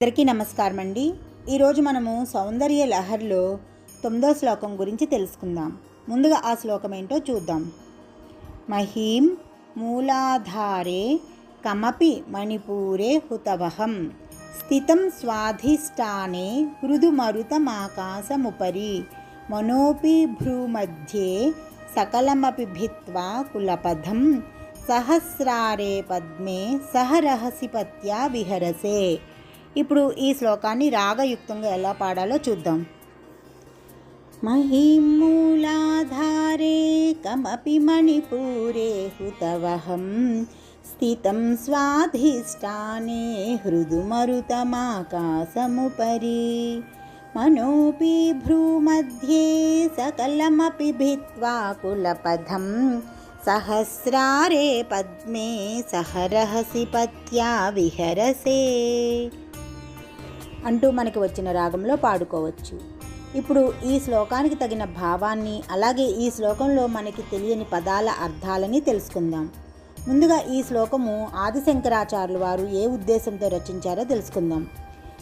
అందరికీ నమస్కారం అండి ఈరోజు మనము సౌందర్య లహర్లో తొమ్మిదో శ్లోకం గురించి తెలుసుకుందాం. ముందుగా ఆ శ్లోకం ఏంటో చూద్దాం. మహీం మూలాధారే కమపి మణిపూరే హుతవహం స్థితం స్వాధిష్టానే మృదుమరుతమాకాశముపరి మనోపి భ్రూమధ్యే సకలమపి భిత్వా కులపథం సహస్రారే పద్మే సహరహసిపత్యా విహరసే ఇప్పుడు ఈ శ్లోకాన్ని రాగయుక్తంగా ఎలా పాడాలో చూద్దాం. మహిమూలాధారే కమపి మణిపూరే హుతవహం స్థితం స్వాధిష్టానే హృదుమరుతమాకాశముపరి మనోపి భ్రూमध्ये सकलमपि भित्त्वा कुलपथं सहस्रारे पद्मे सहरहसि पत्या विहरसे అంటూ మనకి వచ్చిన రాగంలో పాడుకోవచ్చు. ఇప్పుడు ఈ శ్లోకానికి తగిన భావాన్ని అలాగే ఈ శ్లోకంలో మనకి తెలియని పదాల అర్థాలని తెలుసుకుందాం. ముందుగా ఈ శ్లోకము ఆదిశంకరాచార్యులు వారు ఏ ఉద్దేశంతో రచించారో తెలుసుకుందాం.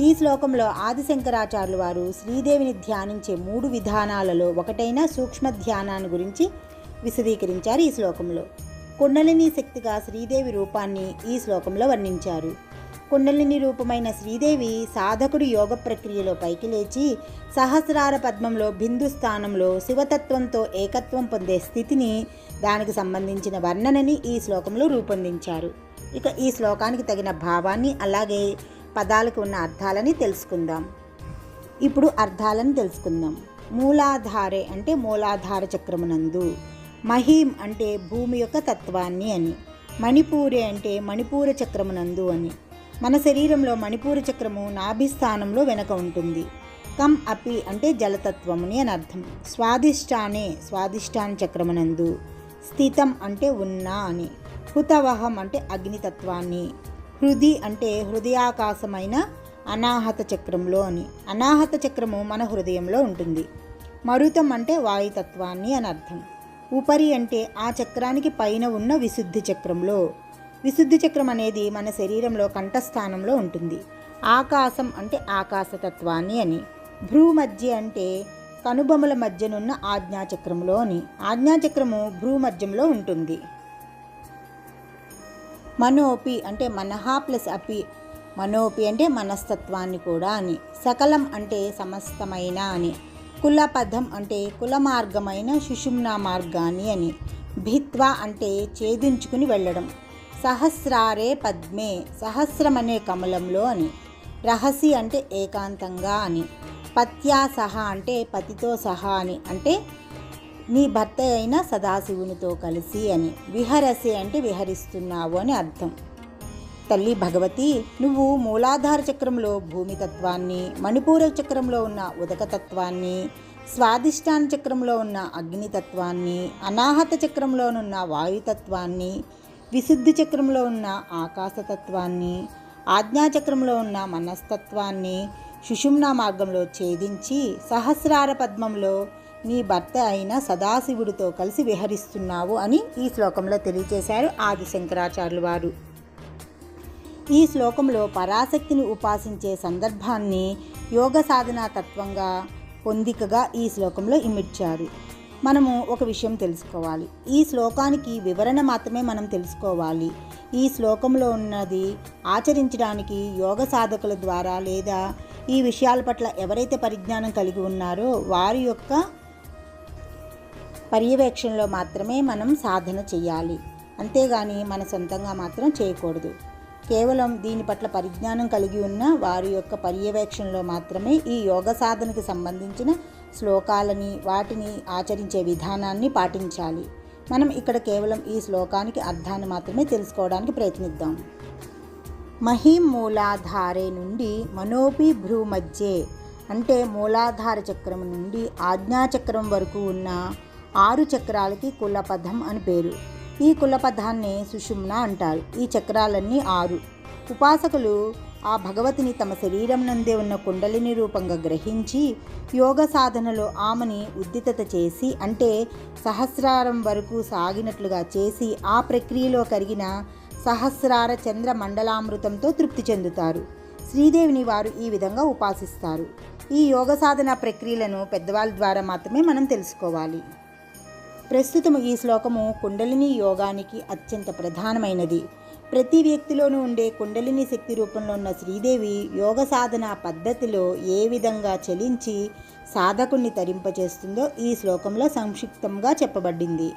ఈ శ్లోకంలో ఆదిశంకరాచార్యులు వారు శ్రీదేవిని ధ్యానించే మూడు విధానాలలో ఒకటైన సూక్ష్మ ధ్యానాన్ని గురించి విశదీకరించారు ఈ శ్లోకంలో. కుండలిని శక్తిగా శ్రీదేవి రూపాన్ని ఈ శ్లోకంలో వర్ణించారు. కుండలిని రూపమైన శ్రీదేవి సాధకుడు యోగ ప్రక్రియలో పైకి లేచి సహస్రార పద్మంలో బిందు స్థానంలో శివతత్వంతో ఏకత్వం పొందే స్థితిని దానికి సంబంధించిన వర్ణనని ఈ శ్లోకంలో రూపొందించారు. ఇక ఈ శ్లోకానికి తగిన భావాన్ని అలాగే పదాలకు ఉన్న అర్థాలని తెలుసుకుందాం. ఇప్పుడు అర్థాలను తెలుసుకుందాం. మూలాధారే అంటే మూలాధార చక్రమునందు మహీం అంటే భూమి యొక్క తత్వాన్ని అని మణిపూరే అంటే మణిపూర చక్రమునందు అని. మన శరీరంలో మణిపూర చక్రము నాభిస్థానంలో వెనక ఉంటుంది. కమ్ అపి అంటే జలతత్వముని అని అర్థం స్వాదిష్టానే స్వాదిష్టాన చక్రమునందు. స్థితం అంటే ఉన్నా అని. హుతవహం అంటే అగ్నితత్వాన్ని. హృది అంటే హృదయాకాశమైన అనాహత చక్రంలో అని. అనాహత చక్రము మన హృదయంలో ఉంటుంది. మరుతం అంటే వాయుతత్వాన్ని అని అర్థం ఉపరి అంటే ఆ చక్రానికి పైన ఉన్న విశుద్ధి చక్రంలో విశుద్ధి చక్రం అనేది మన శరీరంలో కంఠస్థానంలో ఉంటుంది. ఆకాశం అంటే ఆకాశతత్వాన్ని అని. భ్రూ మధ్య అంటే కనుబొమల మధ్యనున్న ఆజ్ఞాచక్రంలో అని. ఆజ్ఞాచక్రము భ్రూ మధ్యంలో ఉంటుంది. మనోపి అంటే మనహా ప్లస్ అపి. మనోపి అంటే మనస్తత్వాన్ని కూడా అని. సకలం అంటే సమస్తమైన అని. కులపథం అంటే కుల మార్గమైన సుషుమ్నా మార్గాన్ని అని. భిత్వ అంటే ఛేదించుకుని వెళ్ళడం. సహస్రారే పద్మే సహస్రం అనే కమలంలో అని. రహసి అంటే ఏకాంతంగా అని. పత్యా సహా అంటే పతితో సహా అని. అంటే నీ భర్త అయిన సదాశివునితో కలిసి అని. విహరసి అంటే విహరిస్తున్నావు అని అర్థం. తల్లి భగవతి నువ్వు మూలాధార చక్రంలో భూమితత్వాన్ని మణిపూర చక్రంలో ఉన్న ఉదకతత్వాన్ని స్వాదిష్టాన చక్రంలో ఉన్న అగ్నితత్వాన్ని అనాహత చక్రంలోనున్న వాయుతత్వాన్ని విశుద్ధి చక్రంలో ఉన్న ఆకాశతత్వాన్ని ఆజ్ఞాచక్రంలో ఉన్న మనస్తత్వాన్ని సుషుమ్నా మార్గంలో ఛేదించి సహస్రార పద్మంలో నీ భర్త అయిన సదాశివుడితో కలిసి విహరిస్తున్నావు అని ఈ శ్లోకంలో తెలియజేశారు ఆది శంకరాచార్యులు వారు. ఈ శ్లోకంలో పరాశక్తిని ఉపాసించే సందర్భాన్ని యోగ సాధనా తత్వంగా పొందికగా ఈ శ్లోకంలో ఇమిడ్చారు. మనము ఒక విషయం తెలుసుకోవాలి. ఈ శ్లోకానికి వివరణ మాత్రమే మనం తెలుసుకోవాలి. ఈ శ్లోకంలో ఉన్నది ఆచరించడానికి యోగ సాధకుల ద్వారా లేదా ఈ విషయాల పట్ల ఎవరైతే పరిజ్ఞానం కలిగి ఉన్నారో వారి యొక్క పర్యవేక్షణలో మాత్రమే మనం సాధన చేయాలి. అంతేగాని మన సొంతంగా మాత్రం చేయకూడదు. కేవలం దీని పట్ల పరిజ్ఞానం కలిగి ఉన్న వారి యొక్క పర్యవేక్షణలో మాత్రమే ఈ యోగ సాధనకు సంబంధించిన శ్లోకాలని వాటిని ఆచరించే విధానాన్ని పాటించాలి. మనం ఇక్కడ కేవలం ఈ శ్లోకానికి అర్థాన్ని మాత్రమే తెలుసుకోవడానికి ప్రయత్నిద్దాం. మహీం మూలాధారే నుండి మనోపి భ్రూ మధ్యే అంటే మూలాధార చక్రం నుండి ఆజ్ఞాచక్రం వరకు ఉన్న ఆరు చక్రాలకి కులపథం అని పేరు. ఈ కులపథాన్ని సుషుమ్న అంటారు. ఈ చక్రాలన్నీ ఆరు. ఉపాసకులు ఆ భగవతిని తమ శరీరం నందే ఉన్న కుండలిని రూపంగా గ్రహించి యోగ సాధనలో ఆమెని ఉద్దితత చేసి అంటే సహస్రారం వరకు సాగినట్లుగా చేసి ఆ ప్రక్రియలో కరిగిన సహస్రార చంద్ర మండలామృతంతో తృప్తి చెందుతారు. శ్రీదేవిని వారు ఈ విధంగా ఉపాసిస్తారు. ఈ యోగ సాధన ప్రక్రియలను పెద్దవాళ్ళ ద్వారా మాత్రమే మనం తెలుసుకోవాలి. ప్రస్తుతం ఈ శ్లోకము కుండలిని యోగానికి అత్యంత ప్రధానమైనది. ప్రతి వ్యక్తిలోనూ ఉండే కుండలిని శక్తి రూపంలో ఉన్న శ్రీదేవి యోగ సాధన పద్ధతిలో ఏ విధంగా చలించి సాధకుణ్ణి తరింపచేస్తుందో ఈ శ్లోకంలో సంక్షిప్తంగా చెప్పబడింది.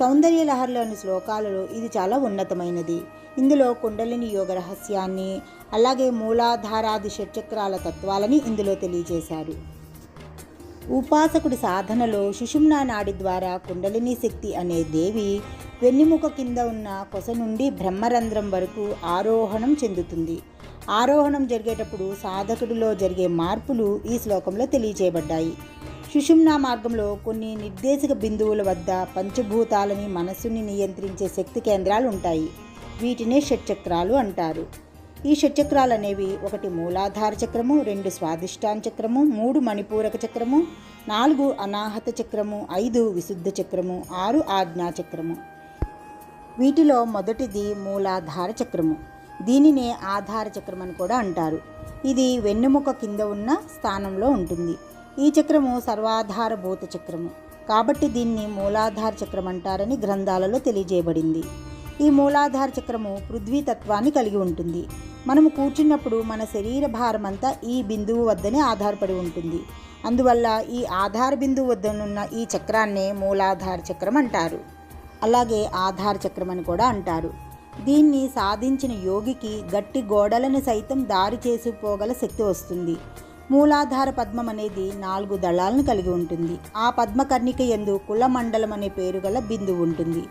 సౌందర్య లహరిలోని శ్లోకాలలో ఇది చాలా ఉన్నతమైనది. ఇందులో కుండలిని యోగ రహస్యాన్ని అలాగే మూలాధారాది షట్చక్రాల తత్వాలని ఇందులో తెలియజేశారు. ఉపాసకుడి సాధనలో సుషుమ్నా నాడి ద్వారా కుండలిని శక్తి అనే దేవి వెన్నెముక కింద ఉన్న కొస నుండి బ్రహ్మరంధ్రం వరకు ఆరోహణం చెందుతుంది. ఆరోహణం జరిగేటప్పుడు సాధకుడిలో జరిగే మార్పులు ఈ శ్లోకంలో తెలియచేయబడ్డాయి. సుషుమ్నా మార్గంలో కొన్ని నిర్దేశక బిందువుల వద్ద పంచభూతాలని మనస్సుని నియంత్రించే శక్తి కేంద్రాలు ఉంటాయి. వీటినే షట్చక్రాలు అంటారు. ఈ షట్చక్రాలు అనేవి ఒకటి మూలాధార చక్రము రెండు స్వాదిష్టాన చక్రము మూడు మణిపూరక చక్రము నాలుగు అనాహత చక్రము ఐదు విశుద్ధ చక్రము ఆరు ఆజ్ఞా చక్రము. వీటిలో మొదటిది మూలాధార చక్రము. దీనినే ఆధార చక్రం అని కూడా అంటారు. ఇది వెన్నెముక కింద ఉన్న స్థానంలో ఉంటుంది. ఈ చక్రము సర్వాధార భూత చక్రము. కాబట్టి దీన్ని మూలాధార చక్రం అంటారని గ్రంథాలలో తెలియజేయబడింది. ఈ మూలాధార చక్రము పృథ్వీ తత్వాన్ని కలిగి ఉంటుంది. మనము కూర్చున్నప్పుడు మన శరీర భారం అంతా ఈ బిందువు వద్దనే ఆధారపడి ఉంటుంది. అందువల్ల ఈ ఆధార బిందువు వద్దనున్న ఈ చక్రాన్నే మూలాధార చక్రం అంటారు. అలాగే ఆధార చక్రం అని కూడా అంటారు. దీన్ని సాధించిన యోగికి గట్టి గోడలను సైతం దారి చేసిపోగల శక్తి వస్తుంది. మూలాధార పద్మం అనేది నాలుగు దళాలను కలిగి ఉంటుంది. ఆ పద్మకర్ణిక ఎందు కులమండలం అనే పేరు గల బిందువు ఉంటుంది.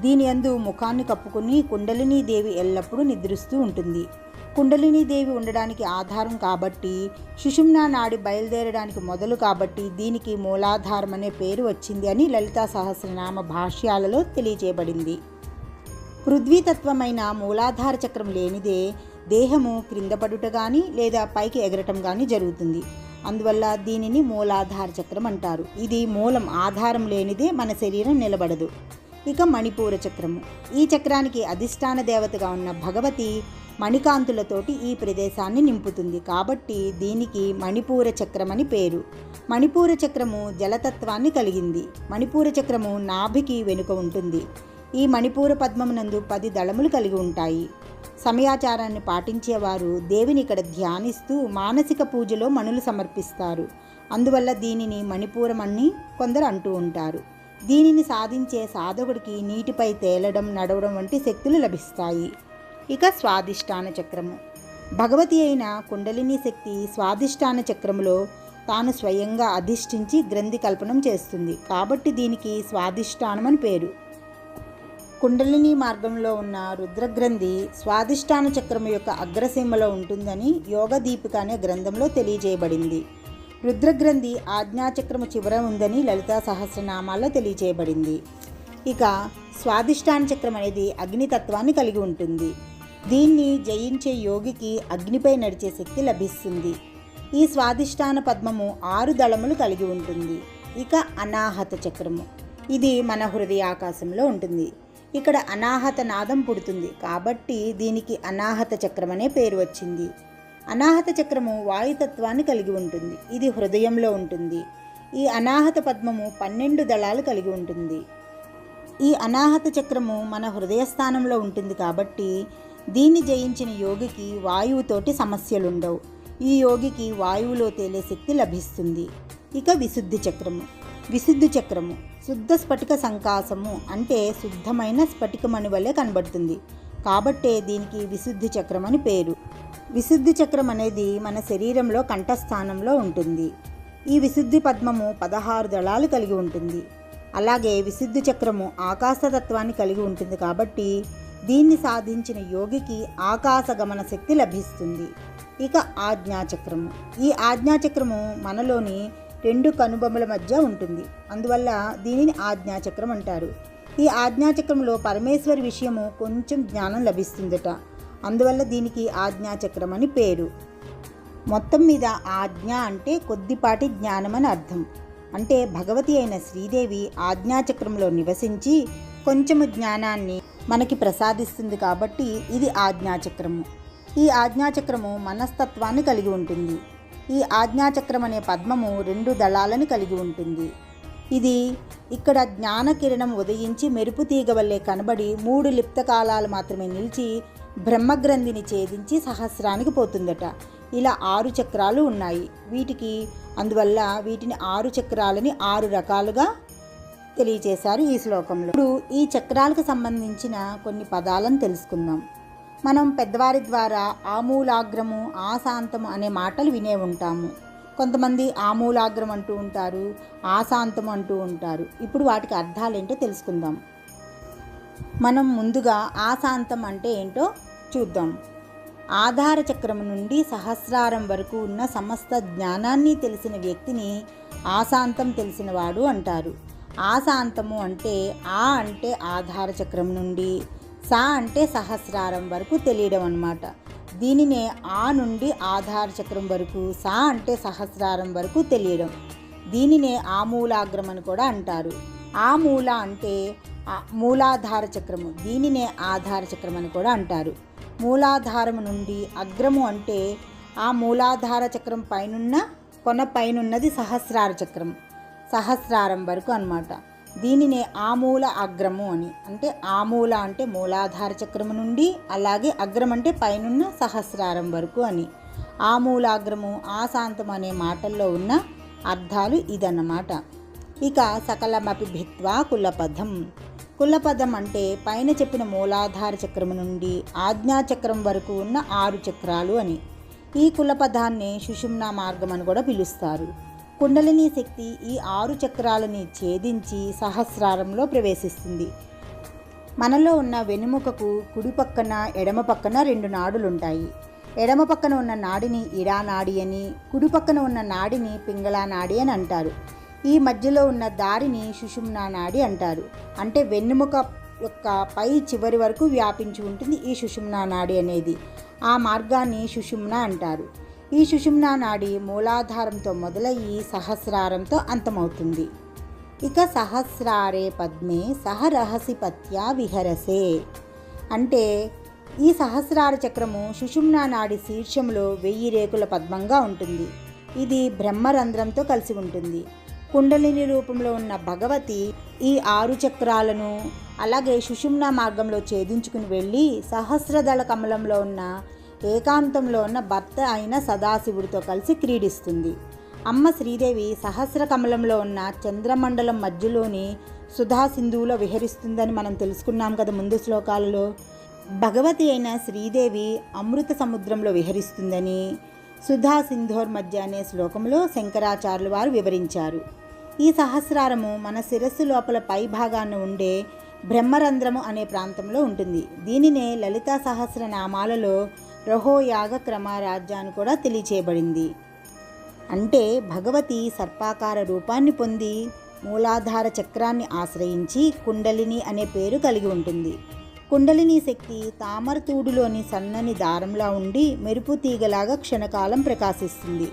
దీని యందు ముఖాన్ని కప్పుకుని కుండలినీ దేవి ఎల్లప్పుడూ నిద్రిస్తూ ఉంటుంది. కుండలినీ దేవి ఉండడానికి ఆధారం కాబట్టి సుషుమ్నా నాడి బయలుదేరడానికి మొదలు కాబట్టి దీనికి మూలాధారం అనే పేరు వచ్చింది అని లలితా సహస్రనామ భాష్యాలలో తెలియజేయబడింది. పృథ్వీతత్వమైన మూలాధార చక్రం లేనిదే దేహము క్రింద పడుట కానీ లేదా పైకి ఎగరటం కానీ జరుగుతుంది. అందువల్ల దీనిని మూలాధార చక్రం అంటారు. ఇది మూలం ఆధారం లేనిదే మన శరీరం నిలబడదు. ఇక మణిపూర చక్రము. ఈ చక్రానికి అధిష్టాన దేవతగా ఉన్న భగవతి మణికాంతులతోటి ఈ ప్రదేశాన్ని నింపుతుంది. కాబట్టి దీనికి మణిపూర చక్రం అని పేరు. మణిపూర చక్రము జలతత్వాన్ని కలిగింది. మణిపూర చక్రము నాభికి వెనుక ఉంటుంది. ఈ మణిపూర పద్మమునందు పది దళములు కలిగి ఉంటాయి. సమయాచారాన్ని పాటించేవారు దేవిని ఇక్కడ ధ్యానిస్తూ మానసిక పూజలో మణులు సమర్పిస్తారు. అందువల్ల దీనిని మణిపూరం అని కొందరు అంటూ ఉంటారు. దీనిని సాధించే సాధకుడికి నీటిపై తేలడం నడవడం వంటి శక్తులు లభిస్తాయి. ఇక స్వాదిష్టాన చక్రము. భగవతి అయిన కుండలిని శక్తి స్వాదిష్టాన చక్రములో తాను స్వయంగా అధిష్ఠించి గ్రంథి కల్పనం చేస్తుంది. కాబట్టి దీనికి స్వాదిష్టానం అని పేరు. కుండలిని మార్గంలో ఉన్న రుద్రగ్రంథి స్వాదిష్టాన చక్రము యొక్క అగ్రసీమలో ఉంటుందని యోగ దీపిక అనే గ్రంథంలో తెలియజేయబడింది. రుద్రగ్రంథి ఆజ్ఞాచక్రము చివర ఉందని లలితా సహస్రనామాల్లో తెలియజేయబడింది ఇక స్వాదిష్టాన చక్రం అనేది అగ్నితత్వాన్ని కలిగి ఉంటుంది. దీన్ని జయించే యోగికి అగ్నిపై నడిచే శక్తి లభిస్తుంది. ఈ స్వాదిష్టాన పద్మము ఆరు దళములు కలిగి ఉంటుంది. ఇక అనాహత చక్రము. ఇది మన హృదయాకాశంలో ఉంటుంది. ఇక్కడ అనాహత నాదం పుడుతుంది. కాబట్టి దీనికి అనాహత చక్రం అనే పేరు వచ్చింది. అనాహత చక్రము వాయుతత్వాన్ని కలిగి ఉంటుంది. ఇది హృదయంలో ఉంటుంది. ఈ అనాహత పద్మము పన్నెండు దళాలు కలిగి ఉంటుంది. ఈ అనాహత చక్రము మన హృదయస్థానంలో ఉంటుంది కాబట్టి దీన్ని జయించిన యోగికి వాయువుతోటి సమస్యలుండవు. ఈ యోగికి వాయువులో తేలే శక్తి లభిస్తుంది. ఇక విశుద్ధి చక్రము. విశుద్ధి చక్రము. శుద్ధ స్ఫటిక సంకాసము అంటే శుద్ధమైన స్ఫటికమణి వలె కనబడుతుంది. కాబట్టే దీనికి విశుద్ధి చక్రం అని పేరు. విశుద్ధి చక్రం అనేది మన శరీరంలో కంఠస్థానంలో ఉంటుంది. ఈ విశుద్ధి పద్మము పదహారు దళాలు కలిగి ఉంటుంది. అలాగే విశుద్ధి చక్రము ఆకాశతత్వాన్ని కలిగి ఉంటుంది కాబట్టి దీన్ని సాధించిన యోగికి ఆకాశ గమన శక్తి లభిస్తుంది. ఇక ఆజ్ఞాచక్రము ఈ ఆజ్ఞాచక్రము మనలోని రెండు కనుబొమ్మల మధ్య ఉంటుంది. అందువల్ల దీనిని ఆజ్ఞాచక్రం అంటారు. ఈ ఆజ్ఞాచక్రంలో పరమేశ్వరి విషయము కొంచెం జ్ఞానం లభిస్తుందట. అందువల్ల దీనికి ఆజ్ఞాచక్రం అని పేరు. మొత్తం మీద ఆజ్ఞ అంటే కొద్దిపాటి జ్ఞానం అని అర్థం. అంటే భగవతి అయిన శ్రీదేవి ఆజ్ఞాచక్రంలో నివసించి కొంచెము జ్ఞానాన్ని మనకి ప్రసాదిస్తుంది కాబట్టి ఇది ఆజ్ఞాచక్రము. ఈ ఆజ్ఞాచక్రము మనస్తత్వాన్ని కలిగి ఉంటుంది. ఈ ఆజ్ఞాచక్రం అనే పద్మము రెండు దళాలను కలిగి ఉంటుంది. ఇది ఇక్కడ జ్ఞాన కిరణం ఉదయించి మెరుపు తీగ వల్లే కనబడి మూడు లిప్త కాలాలు మాత్రమే నిలిచి బ్రహ్మగ్రంథిని ఛేదించి సహస్రానికి పోతుందట. ఇలా ఆరు చక్రాలు ఉన్నాయి. వీటికి అందువల్ల వీటిని ఆరు చక్రాలని ఆరు రకాలుగా తెలియచేశారు ఈ శ్లోకంలో. ఇప్పుడు ఈ చక్రాలకు సంబంధించిన కొన్ని పదాలను తెలుసుకుందాం. మనం పెద్దవారి ద్వారా ఆమూలాగ్రము ఆశాంతము అనే మాటలు వినే ఉంటాము. కొంతమంది ఆమూలాగ్రం అంటూ ఉంటారు ఆశాంతం అంటూ ఉంటారు. ఇప్పుడు వాటికి అర్థాలు ఏంటో తెలుసుకుందాం. మనం ముందుగా ఆశాంతం అంటే ఏంటో చూద్దాం. ఆధార చక్రం నుండి సహస్రారం వరకు ఉన్న సమస్త జ్ఞానాన్ని తెలిసిన వ్యక్తిని ఆశాంతం తెలిసినవాడు అంటారు. ఆశాంతము అంటే ఆ అంటే ఆధార చక్రం నుండి సా అంటే సహస్రారం వరకు తెలియడం అన్నమాట. దీనినే ఆ నుండి ఆధార చక్రం వరకు సా అంటే సహస్రారం వరకు తెలియడం. దీనినే ఆమూలాగ్రం అని కూడా అంటారు. ఆ మూల అంటే మూలాధార చక్రము దీనినే ఆధార చక్రం అని కూడా అంటారు. మూలాధారము నుండి అగ్రము అంటే ఆ మూలాధార చక్రం పైనున్న కొన పైనున్నది సహస్రార చక్రం సహస్రారం వరకు అన్నమాట. దీనినే ఆమూల అగ్రము అని. అంటే ఆమూల అంటే మూలాధార చక్రము నుండి అలాగే అగ్రం అంటే పైనున్న సహస్రారం వరకు అని. ఆమూలాగ్రము ఆశాంతం అనే మాటల్లో ఉన్న అర్థాలు ఇదన్నమాట. ఇక సకలమపి భిత్వా కులపదం. కులపదం అంటే పైన చెప్పిన మూలాధార చక్రము నుండి ఆజ్ఞాచక్రం వరకు ఉన్న ఆరు చక్రాలు అని. ఈ కులపదాన్ని సుషుమ్నా మార్గం అని కూడా పిలుస్తారు. కుండలిని శక్తి ఈ ఆరు చక్రాలని ఛేదించి సహస్రారంలో ప్రవేశిస్తుంది. మనలో ఉన్న వెనుముకకు కుడి పక్కన ఎడమ పక్కన రెండు నాడులుంటాయి. ఎడమ పక్కన ఉన్న నాడిని ఇడా నాడి అని కుడి పక్కన ఉన్న నాడిని పింగళా నాడి అని అంటారు. ఈ మధ్యలో ఉన్న దారిని సుషుమ్నా నాడి అంటారు. అంటే వెన్నుముక యొక్క పై చివరి వరకు వ్యాపించి ఉంటుంది ఈ సుషుమ్నా నాడి అనేది. ఆ మార్గాన్ని సుషుమ్న అంటారు. ఈ సుషుమ్నా నాడి మూలాధారంతో మొదలయ్యి సహస్రారంతో అంతమవుతుంది. ఇక సహస్రారే పద్మే సహరహసిపత్యా విహరసే. అంటే ఈ సహస్రార చక్రము సుషుమ్నా నాడి శీర్షంలో వెయ్యి రేకుల పద్మంగా ఉంటుంది. ఇది బ్రహ్మరంధ్రంతో కలిసి ఉంటుంది. కుండలిని రూపంలో ఉన్న భగవతి ఈ ఆరు చక్రాలను అలాగే సుషుమ్నా మార్గంలో ఛేదించుకుని వెళ్ళి సహస్రదళ కమలంలో ఉన్న ఏకాంతంలో ఉన్న భర్త అయిన సదాశివుడితో కలిసి క్రీడిస్తుంది. అమ్మ శ్రీదేవి సహస్ర కమలంలో ఉన్న చంద్రమండలం మధ్యలోని సుధా సింధువులో విహరిస్తుందని మనం తెలుసుకున్నాం కదా ముందు శ్లోకాలలో. భగవతి అయిన శ్రీదేవి అమృత సముద్రంలో విహరిస్తుందని సుధా సింధోర్ మధ్య అనే శ్లోకంలో శంకరాచార్యులు వారు వివరించారు. ఈ సహస్రారము మన శిరస్సు లోపల పై భాగాన ఉండే బ్రహ్మరంధ్రము అనే ప్రాంతంలో ఉంటుంది. దీనినే లలితా సహస్రనామాలలో రహోయాగ క్రమారాజ్యాన్ని కూడా తెలియచేయబడింది. అంటే భగవతి సర్పాకార రూపాన్ని పొంది మూలాధార చక్రాన్ని ఆశ్రయించి కుండలిని అనే పేరు కలిగి ఉంటుంది. కుండలిని శక్తి తామరతూడులోని సన్నని దారంలా ఉండి మెరుపు తీగలాగా క్షణకాలం ప్రకాశిస్తుంది.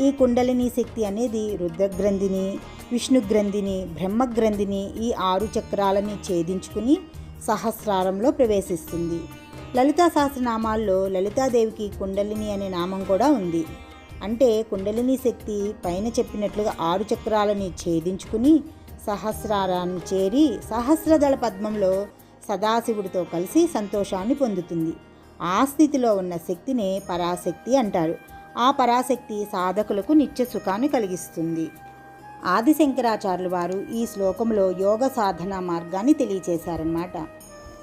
ఈ కుండలిని శక్తి అనేది రుద్రగ్రంథిని విష్ణుగ్రంథిని బ్రహ్మగ్రంథిని ఈ ఆరు చక్రాలని ఛేదించుకుని సహస్రారంలో ప్రవేశిస్తుంది. లలితా సహస్రనామాల్లో లలితాదేవికి కుండలిని అనే నామం కూడా ఉంది. అంటే కుండలిని శక్తి పైన చెప్పినట్లుగా ఆరు చక్రాలని ఛేదించుకుని సహస్రారాన్ని చేరి సహస్రదళ పద్మంలో సదాశివుడితో కలిసి సంతోషాన్ని పొందుతుంది. ఆ స్థితిలో ఉన్న శక్తినే పరాశక్తి అంటారు. ఆ పరాశక్తి సాధకులకు నిత్య సుఖాన్ని కలిగిస్తుంది. ఆదిశంకరాచార్యులు వారు ఈ శ్లోకంలో యోగ సాధన మార్గాన్ని తెలియచేశారన్నమాట.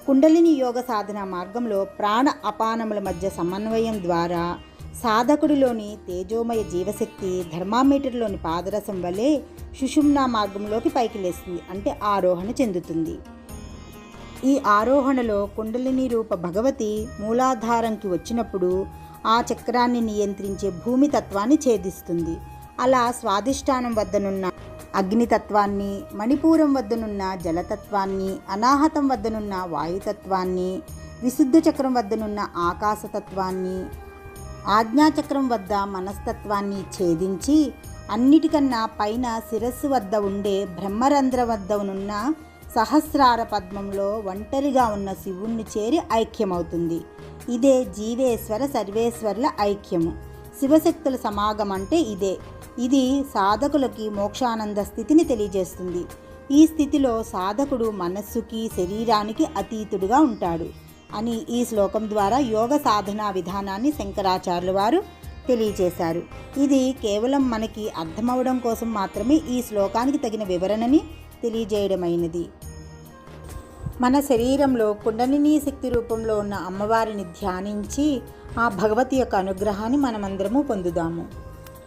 కుండలిని యోగ సాధన మార్గంలో ప్రాణ అపానముల మధ్య సమన్వయం ద్వారా సాధకుడిలోని తేజోమయ జీవశక్తి ధర్మామీటర్లోని పాదరసం వలె సుషుమ్నా మార్గంలోకి పైకి లేస్తుంది అంటే ఆరోహణ చెందుతుంది. ఈ ఆరోహణలో కుండలిని రూప భగవతి మూలాధారంకి వచ్చినప్పుడు ఆ చక్రాన్ని నియంత్రించే భూమి తత్వాన్ని ఛేదిస్తుంది. అలా స్వాధిష్టానం వద్దనున్న అగ్నితత్వాన్ని మణిపూరం వద్దనున్న జలతత్వాన్ని అనాహతం వద్దనున్న వాయుతత్వాన్ని విశుద్ధ చక్రం వద్దనున్న ఆకాశతత్వాన్ని ఆజ్ఞాచక్రం వద్ద మనస్తత్వాన్ని ఛేదించి అన్నిటికన్నా పైన శిరస్సు వద్ద ఉండే బ్రహ్మరంధ్ర వద్ద ఉన్న సహస్రార పద్మంలో ఒంటరిగా ఉన్న శివుణ్ణి చేరి ఐక్యమవుతుంది. ఇదే జీవేశ్వర సర్వేశ్వరుల ఐక్యము. శివశక్తుల సమాగం అంటే ఇదే. ఇది సాధకులకి మోక్షానంద స్థితిని తెలియజేస్తుంది. ఈ స్థితిలో సాధకుడు మనస్సుకి శరీరానికి అతీతుడుగా ఉంటాడు అని ఈ శ్లోకం ద్వారా యోగ సాధనా విధానాన్ని శంకరాచార్యుల వారు తెలియజేశారు. ఇది కేవలం మనకి అర్థమవడం కోసం మాత్రమే ఈ శ్లోకానికి తగిన వివరణని తెలియజేయడమైనది. మన శరీరంలో కుండలిని శక్తి రూపంలో ఉన్న అమ్మవారిని ధ్యానించి ఆ భగవతి యొక్క అనుగ్రహాన్ని మనమందరము పొందుదాము.